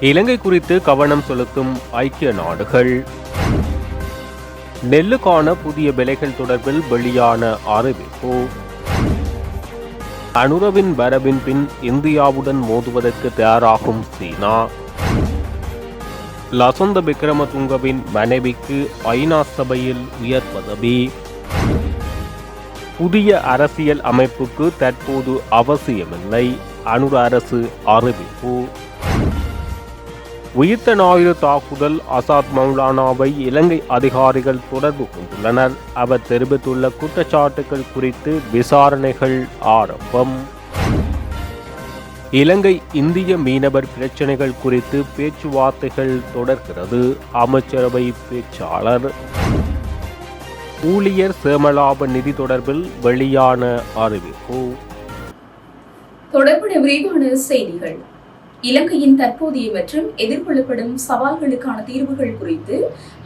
இலங்கை குறித்து கவனம் செலுத்தும் ஐக்கிய நாடுகள். நெல்லுக்கான புதிய விலைகள் தொடர்பில் வெளியான அறிவிப்பு. அனுரவின் வரவின் பின் இந்தியாவுடன் மோதுவதற்கு தயாராகும் சீனா. லசந்த விக்ரமதுங்கவின் மனைவிக்கு ஐநா சபையில் உயர் பதவி. புதிய அரசியல் அமைப்புக்கு தற்போது அவசியமில்லை அனுர அரசு அறிவிப்பு. உயிர்த்த ஞாயிறு தாக்குதல் அசாத் மௌலானாவை இலங்கை அதிகாரிகள் தொடர்பு கொண்டுள்ளனர். அவர் தெரிவித்துள்ள குற்றச்சாட்டுகள் குறித்து விசாரணைகள் ஆரம்பம். இலங்கை இந்திய மீனவர் பிரச்சினைகள் குறித்து பேச்சுவார்த்தைகள் தொடர்கிறது. அமைச்சரவை பேச்சாளர் ஊழியர் சேமலாப நிதி தொடர்பில் வெளியான அறிவிப்பு. தொடர்புடைய விரிவான செய்திகள். இலங்கையின் தற்போதைய மற்றும் எதிர்கொள்ளப்படும் சவால்களுக்கான தீர்வுகள் குறித்து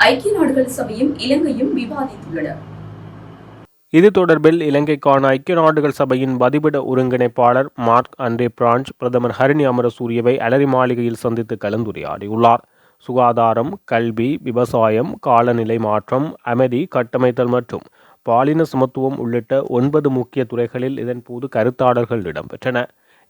ஐக்கிய நாடுகள் சபையும் இலங்கையும் விவாதித்துள்ளன. இது தொடர்பில் இலங்கைக்கான ஐக்கிய நாடுகள் சபையின் பதிவிட ஒருங்கிணைப்பாளர் மார்க் அண்டே பிரான்ச் பிரதமர் ஹரிணி அமரசூரியவை அலரி மாளிகையில் சந்தித்து கலந்துரையாடியுள்ளார். சுகாதாரம் கல்வி விவசாயம் காலநிலை மாற்றம் அமைதி கட்டமைத்தல் மற்றும் பாலின சமத்துவம் உள்ளிட்ட ஒன்பது முக்கிய துறைகளில் இதன்போது கருத்தாடல்கள் இடம்பெற்றன.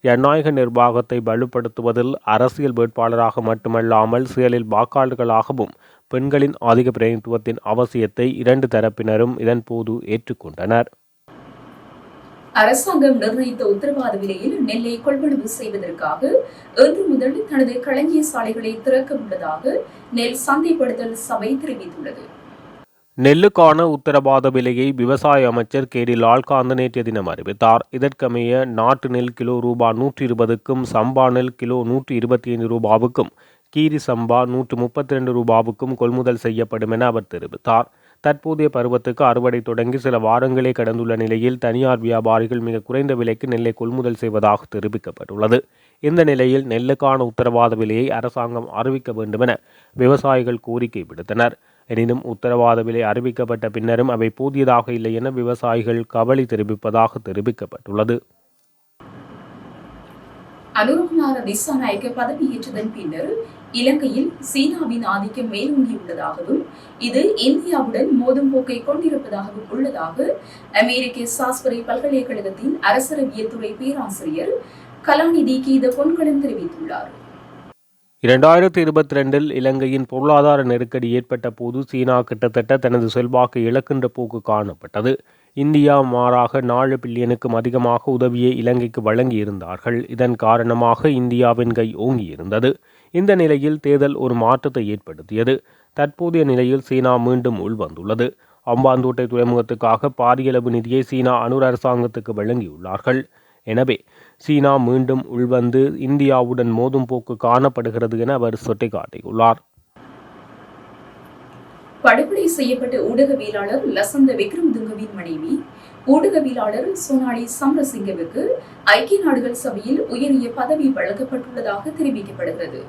ஜனநாயக நிர்வாகத்தை வலுப்படுத்துவதில் அரசியல் வேட்பாளராக மட்டுமல்லாமல் செயலில் வாக்காளர்களாகவும் பெண்களின் ஆதிக்க பிரதிநிதித்துவத்தின் அவசியத்தை இரண்டு தரப்பினரும் இதன் போது ஏற்றுக்கொண்டனர். அரசாங்கம் நிர்ணயித்த உத்தரவாத விலையில் நெல்லை கொள்வனவு செய்வதற்காக இன்று முதல் தனது களஞ்சிய சாலைகளை திறக்க உள்ளதாக நெல் சந்தைப்படுத்தல் சபை தெரிவித்துள்ளது. நெல்லுக்கான உத்தரவாத விலையை விவசாய அமைச்சர் கேடி லால்காந்து நேற்றைய தினம் அறிவித்தார். இதற்கமைய நாட்டு நெல் கிலோ ரூபா நூற்றி இருபதுக்கும் சம்பா நெல் கிலோ நூற்றி இருபத்தி ஐந்து ரூபாவுக்கும் கீரி சம்பா நூற்று முப்பத்தி ரெண்டு ரூபாவுக்கும் கொள்முதல் செய்யப்படும் என அவர் தெரிவித்தார். தற்போதைய பருவத்துக்கு அறுவடை தொடங்கி சில வாரங்களே கடந்துள்ள நிலையில் தனியார் வியாபாரிகள் மிக குறைந்த விலைக்கு நெல்லை கொள்முதல் செய்வதாக தெரிவிக்கப்பட்டுள்ளது. இந்த நிலையில் நெல்லுக்கான உத்தரவாத விலையை அரசாங்கம் அறிவிக்க வேண்டுமென விவசாயிகள் கோரிக்கை விடுத்தனர். எனினும் உத்தரவாத விலை அறிவிக்கப்பட்ட பின்னரும் அவை போதியதாக இல்லை என விவசாயிகள் கவலை தெரிவிப்பதாக தெரிவிக்கப்பட்டுள்ளது. அனுரகுமார திசாநாயக்க பதவியேற்றதன் பின்னர் இலங்கையில் சீனாவின் ஆதிக்கம் மேலோங்கியுள்ளதாகவும் இது இந்தியாவுடன் மோதும் போக்கை கொண்டிருப்பதாகவும் உள்ளதாக அமெரிக்க சாஸ்பரி பல்கலைக்கழகத்தின் அரசரவியல் துறை பேராசிரியர் கலாநிதி கீத பொன்கலன் தெரிவித்துள்ளார். இரண்டாயிரத்தி இருபத்தி ரெண்டில் இலங்கையின் பொருளாதார நெருக்கடி ஏற்பட்ட போது சீனா கிட்டத்தட்ட தனது செல்வாக்கை இழக்கின்ற போக்கு காணப்பட்டது. இந்தியா மாறாக நாலு பில்லியனுக்கும் அதிகமாக உதவியை இலங்கைக்கு வழங்கியிருந்தார்கள். இதன் காரணமாக இந்தியாவின் கை ஓங்கியிருந்தது. இந்த நிலையில் தேர்தல் ஒரு மாற்றத்தை ஏற்படுத்தியது. தற்போதைய நிலையில் சீனா மீண்டும் உள்வந்துள்ளது. அம்பாந்தோட்டை துறைமுகத்துக்காக பாரியளவு நிதியை சீனா அனுர் அரசாங்கத்துக்கு வழங்கியுள்ளார்கள். எனவே சீனா மீண்டும் உள்வந்து இந்தியாவுடன் மோதும் போக்கு காணப்படுகிறது என அவர் சுட்டிக்காட்டியுள்ளார். படுகொலை செய்யப்பட்ட ஊடகவியலாளர் லசந்த விக்ரமதுங்கவின் மனைவி ஊடகவியலாளர் சோனாலி சம்ரசிங்கவுக்கு ஐக்கிய நாடுகள் சபையில் உயரிய பதவி வழங்கப்பட்டுள்ளதாக தெரிவிக்கப்படுகிறது.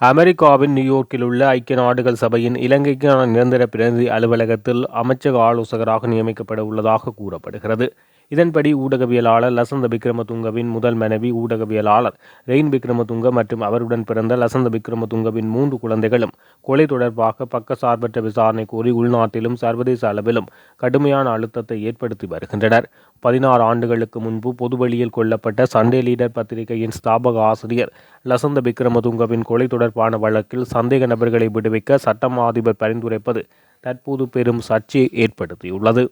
அமெரிக்காவின் நியூயோர்க்கில் உள்ள ஐக்கிய நாடுகள் சபையின் இலங்கைக்கான நிரந்தர பிரதிநிதி அலுவலகத்தில் அமைச்சக ஆலோசகராக நியமிக்கப்பட உள்ளதாக கூறப்படுகிறது. இதன்படி ஊடகவியலாளர் லசந்த விக்ரமதுங்கவின் முதல் மனைவி ஊடகவியலாளர் ரெயின் விக்ரமதுங்க மற்றும் அவருடன் பிறந்த லசந்த விக்ரமதுங்கவின் மூன்று குழந்தைகளும் கொலை தொடர்பாக பக்கசார்பற்ற விசாரணை கோரி உள்நாட்டிலும் சர்வதேச அளவிலும் கடுமையான அழுத்தத்தை ஏற்படுத்தி வருகின்றனர். பதினாறு ஆண்டுகளுக்கு முன்பு பொதுவெளியில் கொல்லப்பட்ட சண்டே லீடர் பத்திரிகையின் ஸ்தாபக ஆசிரியர் லசந்த விக்ரமதுங்கவின் கொலை தொடர்பான வழக்கில் சந்தேக நபர்களை விடுவிக்க சட்டமா அதிபர் பரிந்துரைப்பது தற்போது பெரும் சர்ச்சையை ஏற்படுத்தியுள்ளது.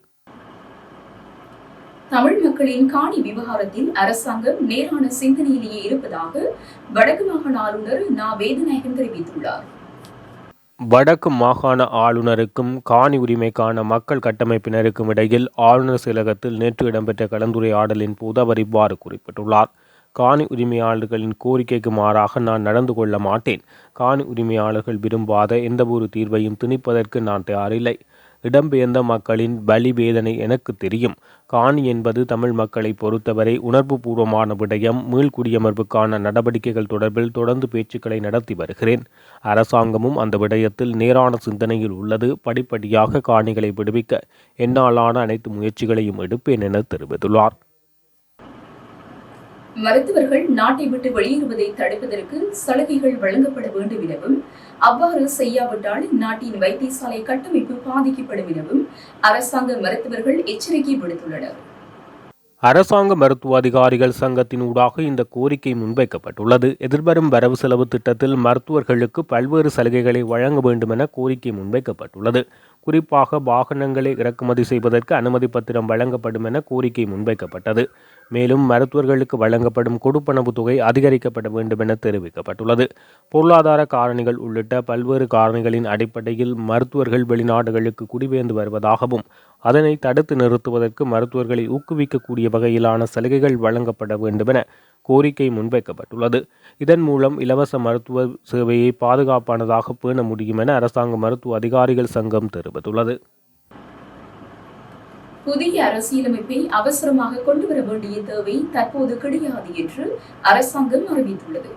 தமிழ் மக்களின் காணி விவகாரத்தில் அரசாங்கம் நேரான சிந்தனையிலேயே இருப்பதாக வடக்கு மாகாண ஆளுநர் நா. வேதநாயகன் தெரிவித்துள்ளார். வடக்கு மாகாண ஆளுநருக்கும் காணி உரிமைக்கான மக்கள் கட்டமைப்பினருக்கும் இடையில் ஆளுநர் செயலகத்தில் நேற்று இடம்பெற்ற கலந்துரையாடலின் போது அவர் இவ்வாறு குறிப்பிட்டுள்ளார். காணி உரிமையாளர்களின் கோரிக்கைக்கு மாறாக நான் நடந்து கொள்ள மாட்டேன். காணி உரிமையாளர்கள் விரும்பாத எந்தவொரு தீர்வையும் திணிப்பதற்கு நான் தயாரில்லை. இடம்பெயர்ந்த மக்களின் பலி வேதனை எனக்கு தெரியும். காணி என்பது தமிழ் மக்களை பொறுத்தவரை உணர்வுபூர்வமான விடயம். மீள்குடியமர்வுக்கான நடவடிக்கைகள் தொடர்பில் தொடர்ந்து பேச்சுக்களை நடத்தி வருகிறேன். அரசாங்கமும் அந்த விடயத்தில் நேரான சிந்தனையில் உள்ளது. படிப்படியாக காணிகளை விடுவிக்க என்னாலான அனைத்து முயற்சிகளையும் எடுப்பேன் என தெரிவித்துள்ளார். மருத்துவர்கள் நாட்டை விட்டு வெளியேறுவதை தடுப்பதற்கு சலுகைகள் வழங்கப்பட வேண்டும் எனவும் அவ்வாறு செய்யாவிட்டால் நாட்டின் வைத்தியசாலை கட்டமைப்பு பாதிக்கப்படும் எனவும் அரசாங்க மருத்துவர்கள் எச்சரிக்கை விடுத்துள்ளனர். அரசாங்க மருத்துவ அதிகாரிகள் சங்கத்தின் ஊடாக இந்த கோரிக்கை முன்வைக்கப்பட்டுள்ளது. எதிர்வரும் வரவு செலவு திட்டத்தில் மருத்துவர்களுக்கு பல்வேறு சலுகைகளை வழங்க வேண்டும் என கோரிக்கை முன்வைக்கப்பட்டுள்ளது. குறிப்பாக வாகனங்களை இறக்குமதி செய்வதற்கு அனுமதி பத்திரம் வழங்கப்படும் என கோரிக்கை முன்வைக்கப்பட்டது. மேலும் மருத்துவர்களுக்கு வழங்கப்படும் கொடுப்பனவு தொகை அதிகரிக்கப்பட வேண்டும் என தெரிவிக்கப்பட்டுள்ளது. பொருளாதார காரணிகள் உள்ளிட்ட பல்வேறு காரணிகளின் அடிப்படையில் மருத்துவர்கள் வெளிநாடுகளுக்கு குடிபெயர்ந்து வருவதாகவும் அதனை தடுத்து நிறுத்துவதற்கு மருத்துவர்களை ஊக்குவிக்கக்கூடிய வகையிலான சலுகைகள் வழங்கப்பட வேண்டும் என கோரிக்கை முன்வைக்கப்பட்டுள்ளது. இதன் மூலம் இலவச மருத்துவ சேவையை பாதுகாப்பானதாக பேண முடியும் என அரசாங்க மருத்துவ அதிகாரிகள் சங்கம் தெரிவித்துள்ளது. புதிய அரசியலமைப்பை அவசரமாக கொண்டுவர வேண்டிய தேவை தற்போது கிடையாது என்று அரசாங்கம் அறிவித்துள்ளது.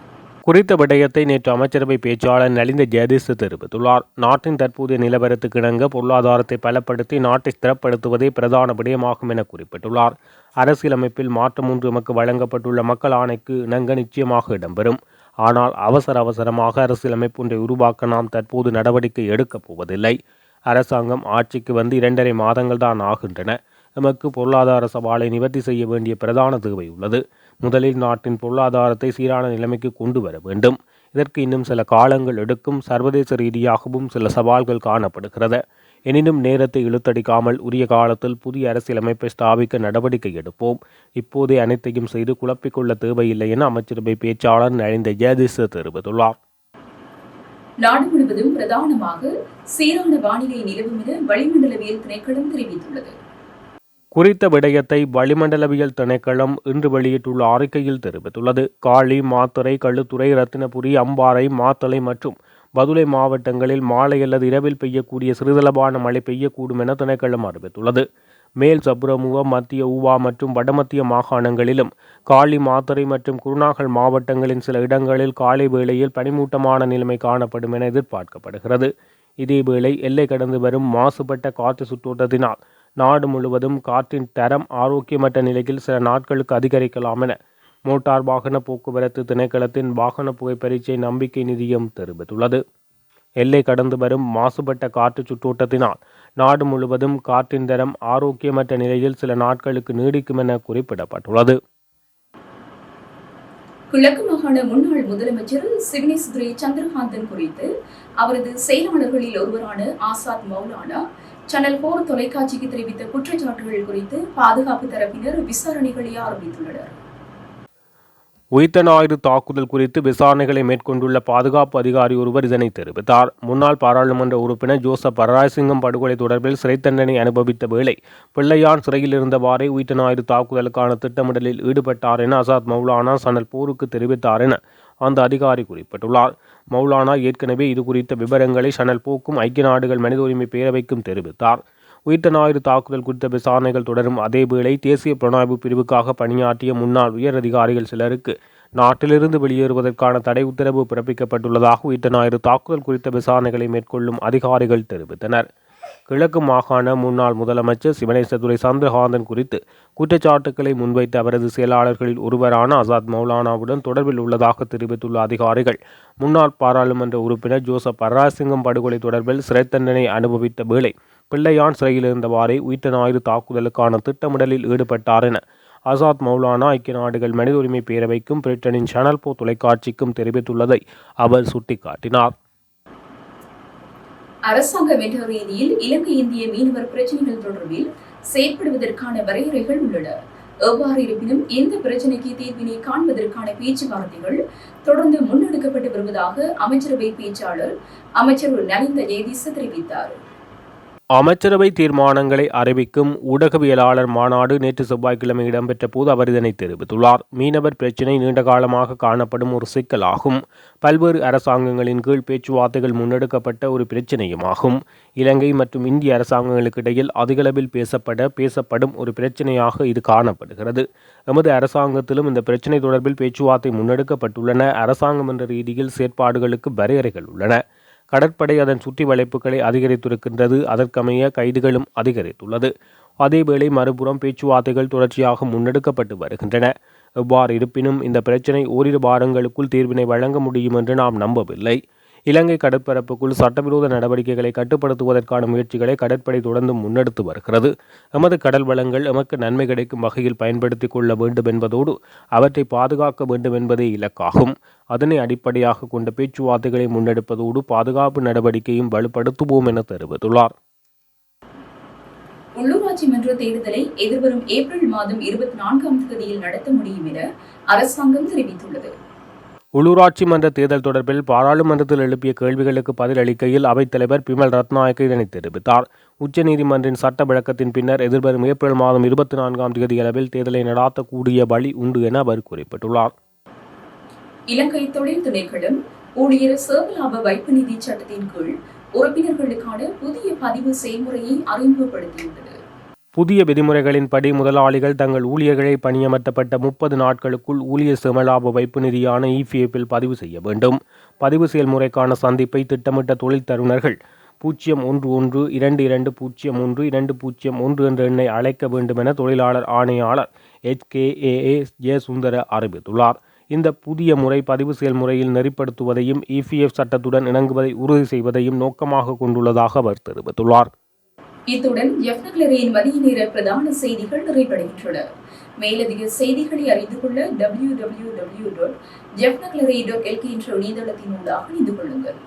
குறித்த விடயத்தை நேற்று அமைச்சரவை பேச்சாளர் நலிந்த ஜெயதீச தெரிவித்துள்ளார். நாட்டின் தற்போதைய நிலவரத்துக்கு இணங்க பொருளாதாரத்தை பலப்படுத்தி நாட்டை ஸ்திரப்படுத்துவதே பிரதான விடயமாகும் என குறிப்பிட்டுள்ளார். அரசியலமைப்பில் மாற்றம் ஒன்று எமக்கு வழங்கப்பட்டுள்ள மக்கள் ஆணைக்கு இணங்க நிச்சயமாக இடம்பெறும். ஆனால் அவசர அவசரமாக அரசியலமைப்பு ஒன்றை உருவாக்க நாம் தற்போது நடவடிக்கை எடுக்கப் போவதில்லை. அரசாங்கம் ஆட்சிக்கு வந்து இரண்டரை மாதங்கள் தான் ஆகின்றன. எமக்கு பொருளாதார சவாலை நிவர்த்தி செய்ய வேண்டிய பிரதான தேவை உள்ளது. முதலில் நாட்டின் பொருளாதாரத்தை சீரான நிலைமைக்கு கொண்டு வர வேண்டும். இதற்கு இன்னும் சில காலங்கள் எடுக்கும். சர்வதேச ரீதியாகவும் சில சவால்கள் காணப்படுகிறது. எனினும் நேரத்தை இழுத்தடிக்காமல் உரிய காலத்தில் புதிய அரசியலமைப்பை ஸ்தாபிக்க நடவடிக்கை எடுப்போம். இப்போதே அனைத்தையும் செய்து குழப்பிக்கொள்ள தேவையில்லை என அமைச்சரவை பேச்சாளர் நழிந்த ஜெயதிச தெரிவித்துள்ளார். நாடு முழுவதும் பிரதானமாக சீரான வானிலை நிலவும் என வளிமண்டலவியல் திணைக்களம் தெரிவித்துள்ளது. குறித்த விடயத்தை வளிமண்டலவியல் திணைக்களம் இன்று வெளியிட்டுள்ள அறிக்கையில் தெரிவித்துள்ளது. காளி மாத்தறை களுத்துறை ரத்தினபுரி அம்பாறை மாத்தளை மற்றும் பதுளை மாவட்டங்களில் மாலை அல்லது இரவில் பெய்யக்கூடிய சிறிதளவான மழை பெய்யக்கூடும் என திணைக்களம் அறிவித்துள்ளது. மேல் சப்புரமுக மத்திய ஊவா மற்றும் வடமத்திய மாகாணங்களிலும் காளி மாத்தறை மற்றும் குருநாகல் மாவட்டங்களின் சில இடங்களில் காலை வேளையில் பனிமூட்டமான நிலைமை காணப்படும் என எதிர்பார்க்கப்படுகிறது. இதேவேளை எல்லை கடந்து வரும் மாசுபட்ட காற்று சுற்றோட்டத்தினால் நாடு முழுவதும் காற்றின் தரம் ஆரோக்கியமற்ற நிலையில் சில நாட்களுக்கு அதிகரிக்கலாம் என மோட்டார் வாகன போக்குவரத்து திணைக்களத்தின் வாகன புகைப்பரீட்சை நம்பிக்கை நிதியம் தெரிவித்துள்ளது. எல்லை கடந்து வரும் மாசுபட்ட காற்று சுற்றோட்டத்தினால் நாடு முழுவதும் காற்றின் தரம் ஆரோக்கியமற்ற நிலையில் சில நாட்களுக்கு நீடிக்கும் என குறிப்பிடப்பட்டுள்ளது. கிழக்கு மாகாண முன்னாள் முதலமைச்சர் சிவனேஸ்வரி சந்திரகாந்தன் குறித்து அவரது செயலாளர்களில் ஒருவரான ஆசாத் மௌலானா சேனல் போர் தொலைக்காட்சிக்கு தெரிவித்த குற்றச்சாட்டுகள் குறித்து பாதுகாப்பு தரப்பினர் விசாரணைகளை ஆரம்பித்துள்ளனர். உயிர்த்த ஞாயிறு தாக்குதல் குறித்து விசாரணைகளை மேற்கொண்டுள்ள பாதுகாப்பு அதிகாரி ஒருவர் இதனை தெரிவித்தார். முன்னாள் பாராளுமன்ற உறுப்பினர் ஜோசப் பரராயசிங்கம் படுகொலை தொடர்பில் சிறை தண்டனை அனுபவித்த வேளை பிள்ளையான் சிறையில் இருந்தவாறே உயிர்த்த ஞாயிறு தாக்குதலுக்கான திட்டமிடலில் ஈடுபட்டார் என அசாத் மௌலானா சனல் போருக்கு தெரிவித்தார் என அந்த அதிகாரி குறிப்பிட்டுள்ளார். மௌலானா ஏற்கனவே இது குறித்த விவரங்களை சனல் போக்கும் ஐக்கிய நாடுகள் மனித உரிமை பேரவைக்கும் தெரிவித்தார். உயிர்த்த ஞாயிறு தாக்குதல் குறித்த விசாரணைகள் தொடரும் அதேவேளை தேசிய புலனாய்வு பிரிவுக்காக பணியாற்றிய முன்னாள் உயர் அதிகாரிகள் சிலருக்கு நாட்டிலிருந்து வெளியேறுவதற்கான தடை உத்தரவு பிறப்பிக்கப்பட்டுள்ளதாக உயிர்த்த ஞாயிறு தாக்குதல் குறித்த விசாரணைகளை மேற்கொள்ளும் அதிகாரிகள் தெரிவித்தனர். கிழக்கு மாகாண முன்னாள் முதலமைச்சர் சிவனேசதுரை சந்திரகாந்தன் குறித்து குற்றச்சாட்டுக்களை முன்வைத்து அவரது செயலாளர்களில் ஒருவரான ஆசாத் மௌலானாவுடன் தொடர்பில் உள்ளதாக தெரிவித்துள்ள அதிகாரிகள் முன்னாள் பாராளுமன்ற உறுப்பினர் ஜோசப் பர்ராசிங்கம் படுகொலை தொடர்பில் சிறை தண்டனை அனுபவித்த வேளை பிள்ளையான் சிறையில் இருந்தவாறே உயிர்த்த ஞாயிறு தாக்குதலுக்கான திட்டமிடலில் ஈடுபட்டார் என ஆசாத் மௌலானா ஐக்கிய நாடுகள் மனித உரிமை பேரவைக்கும் பிரிட்டனின் சேனல் போ தொலைக்காட்சிக்கும் தெரிவித்துள்ளதை அவர் சுட்டிக்காட்டினார். அரசாங்க என்ற ரீதியில் இலங்கை இந்திய மீனவர் பிரச்சனைகள் தொடர்பில் செயற்படுவதற்கான வரையறைகள் உள்ளன. எவ்வாறு இருப்பினும் இந்த பிரச்சனைக்கு தீர்வினை காண்பதற்கான பேச்சுவார்த்தைகள் தொடர்ந்து முன்னெடுக்கப்பட்டு வருவதாக அமைச்சரவை பேச்சாளர் அமைச்சர் நலிந்த ஜெயதீச தெரிவித்தார். அமைச்சரவை தீர்மானங்களை அறிவிக்கும் ஊடகவியலாளர் மாநாடு நேற்று செவ்வாய்க்கிழமை இடம்பெற்ற போது அவர் இதனை தெரிவித்துள்ளார். மீனவர் பிரச்சினை நீண்டகாலமாக காணப்படும் ஒரு சிக்கலாகும். பல்வேறு அரசாங்கங்களின் கீழ் பேச்சுவார்த்தைகள் முன்னெடுக்கப்பட்ட ஒரு பிரச்சினையுமாகும். இலங்கை மற்றும் இந்திய அரசாங்கங்களுக்கு இடையில் அதிகளவில் பேசப்பட பேசப்படும் ஒரு பிரச்சினையாக இது காணப்படுகிறது. எமது அரசாங்கத்திலும் இந்த பிரச்சினை தொடர்பில் பேச்சுவார்த்தை முன்னெடுக்கப்பட்டுள்ளன. அரசாங்கம் என்ற ரீதியில் செயற்பாடுகளுக்கு வரையறைகள் உள்ளன. கடற்படை அதன் சுற்றி வளைப்புகளை அதிகரித்திருக்கின்றது. அதற்கமைய கைதுகளும் அதிகரித்துள்ளது. அதேவேளை மறுபுறம் பேச்சுவார்த்தைகள் தொடர்ச்சியாக முன்னெடுக்கப்பட்டு வருகின்றன. எவ்வாறு இருப்பினும் இந்த பிரச்சினை ஓரிரு வாரங்களுக்குள் தீர்வினை வழங்க முடியும் என்று நாம் நம்பவில்லை. இலங்கை கடற்பரப்புக்குள் சட்டவிரோத நடவடிக்கைகளை கட்டுப்படுத்துவதற்கான முயற்சிகளை கடற்படை தொடர்ந்து முன்னெடுத்து வருகிறது. எமது கடல் வளங்கள் எமக்கு நன்மை கிடைக்கும் வகையில் பயன்படுத்திக் கொள்ள வேண்டும் என்பதோடு அவற்றை பாதுகாக்க வேண்டும் என்பதே இலக்காகும். அதனை அடிப்படையாக கொண்ட பேச்சுவார்த்தைகளை முன்னெடுப்பதோடு பாதுகாப்பு நடவடிக்கையும் வலுப்படுத்துவோம் என தெரிவித்துள்ளார். உள்ளூராட்சி மன்ற தேர்தலை எதிர்வரும் ஏப்ரல் மாதம் இருபத்தி நான்காம் தேதியில் நடத்த முடியும் என அரசாங்கம் தெரிவித்துள்ளது. உள்ளூராட்சி மன்ற தேர்தல் தொடர்பில் பாராளுமன்றத்தில் எழுப்பிய கேள்விகளுக்கு பதிலளிக்கையில் அவைத்தலைவர் பிமல் ரத்நாயக்க இதனை தெரிவித்தார். உச்சநீதிமன்றின் சட்ட விளக்கத்தின் பின்னர் எதிர்வரும் ஏப்ரல் மாதம் இருபத்தி நான்காம் தேதி அளவில் தேர்தலை நடாத்தக்கூடிய வழி உண்டு என அவர் குறிப்பிட்டுள்ளார். இலங்கை தொழில் திணைக்களம் ஊழியர் சேவலாப வைப்பு நிதி சட்டத்தின் கீழ் உறுப்பினர்களுக்கான புதிய பதிவு செய்முறையை அறிமுகப்படுத்தியுள்ளது புதிய விதிமுறைகளின்படி முதலாளிகள் தங்கள் ஊழியர்களை பணியமர்த்தப்பட்ட முப்பது நாட்களுக்குள் ஊழியர் சுமலாப வைப்பு நிதியான இபிஎஃப்பில் பதிவு செய்ய வேண்டும். பதிவு செயல்முறைக்கான சந்திப்பை திட்டமிட்ட தொழில் தருணர்கள் பூஜ்ஜியம் ஒன்று ஒன்று இரண்டு இரண்டு பூஜ்ஜியம் ஒன்று இரண்டு பூஜ்ஜியம் ஒன்று என்ற எண்ணை அழைக்க வேண்டும் என தொழிலாளர் ஆணையாளர் எச்கேஏஏ ஜெயசுந்தர அறிவித்துள்ளார். இந்த புதிய முறை பதிவு செயல்முறையில் நெறிப்படுத்துவதையும் இபிஎஃப் சட்டத்துடன் இணங்குவதை உறுதி செய்வதையும் நோக்கமாக கொண்டுள்ளதாக அவர் தெரிவித்துள்ளார். இத்துடன் எஃப்னக்லரியின் மதிய நேர பிரதான செய்திகள் நிறைவடைகின்றன. மேலதிக செய்திகளை அறிந்து கொள்ள W W W dot jaffnagallery dot lk என்ற இணையதளத்தின் ஊடாக இணைந்து கொள்ளுங்கள்.